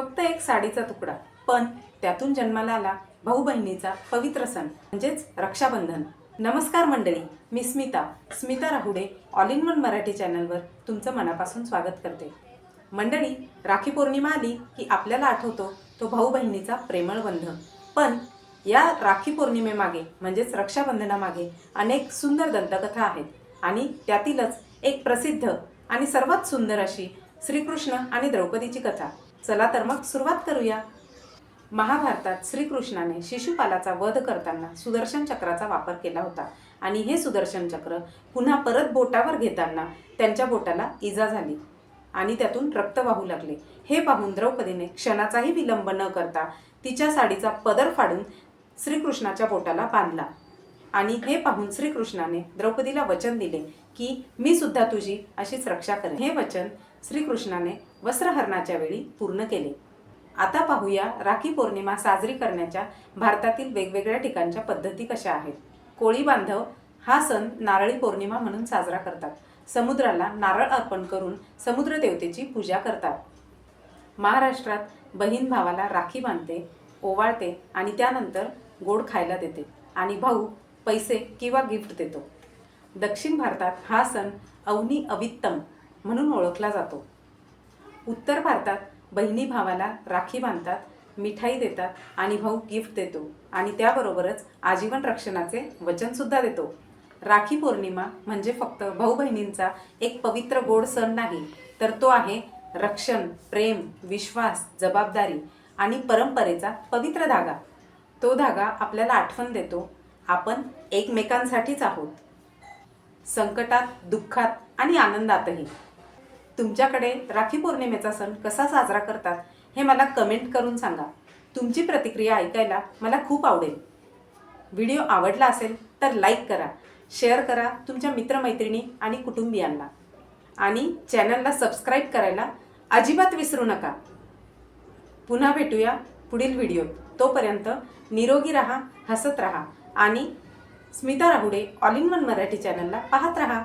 फक्त एक साडीचा तुकडा पण त्यातून जन्माला आला भाऊ बहिणीचा पवित्र सण म्हणजेच रक्षाबंधन. नमस्कार मंडळी मी Smita. Smita Rahude all in one Marathi चॅनलवर तुमचं मनापासून स्वागत करते. मंडळी राखी पौर्णिमा आली की आपल्याला आठवतो तो भाऊ बहिणीचा प्रेमळ बंध. पण या राखी पौर्णिमेमागे म्हणजेच रक्षाबंधनामागे अनेक सुंदर दंतकथा आहेत आणि त्यातीलच एक प्रसिद्ध आणि सर्वात सुंदर अशी श्रीकृष्ण आणि द्रौपदीची कथा. चला तर मग सुरुवात करूया. महाभारतात श्रीकृष्णाने शिशुपालाचा वध करताना सुदर्शन चक्राचा वापर केला होता. आणि हे सुदर्शन चक्र पुन्हा परत बोटावर घेताना त्यांच्या बोटाला इजा झाली. आणि त्यातून रक्त वाहू लागले. हे पाहून द्रौपदीने क्षणाचाही विलंब न करता तिच्या साडीचा पदर फाडून श्रीकृष्णाच्या बोटाला बांधला. आणि हे पाहून श्रीकृष्णाने द्रौपदीला वचन दिले की मी सुद्धा तुझी अशीच रक्षा करेन. हे वचन श्रीकृष्णाने वस्त्रहरणाच्या वेळी पूर्ण केले. आता पाहूया राखी पौर्णिमा साजरी करण्याच्या भारतातील वेगवेगळ्या ठिकाणच्या पद्धती कशा आहेत. कोळी बांधव हा सण नारळी पौर्णिमा म्हणून साजरा करतात. समुद्राला नारळ अर्पण करून समुद्र देवतेची पूजा करतात. महाराष्ट्रात बहीण भावाला राखी बांधते ओवाळते आणि त्यानंतर गोड खायला देते आणि भाऊ पैसे किंवा गिफ्ट देतो. दक्षिण भारतात हा सण अवनी अवित्तम म्हणून ओळखला जातो. उत्तर भारतात बहिणी भावाला राखी बांधतात मिठाई देतात आणि भाऊ गिफ्ट देतो आणि त्याबरोबरच आजीवन रक्षणाचे वचनसुद्धा देतो. राखी पौर्णिमा म्हणजे फक्त भाऊ बहिणींचा एक पवित्र गोड सण नाही तर तो आहे रक्षण प्रेम विश्वास जबाबदारी आणि परंपरेचा पवित्र धागा. तो धागा आपल्याला आठवण देतो आपण एकमेकांसाठीच आहोत. संकटात दुःखात आणि आनंदातही. तुमच्याकडे राखी पौर्णिमेचा सण कसा साजरा करतात हे मला कमेंट करून सांगा. तुमची प्रतिक्रिया ऐकायला मला खूप आवडेल. व्हिडिओ आवडला असेल तर लाईक करा शेअर करा तुमच्या मित्रमैत्रिणी आणि कुटुंबियांना. आणि चॅनलला सबस्क्राईब करायला अजिबात विसरू नका. पुन्हा भेटूया पुढील व्हिडिओ तोपर्यंत निरोगी रहा हसत रहा आणि Smita Rahude all in one Marathi चॅनलला पाहत राहा.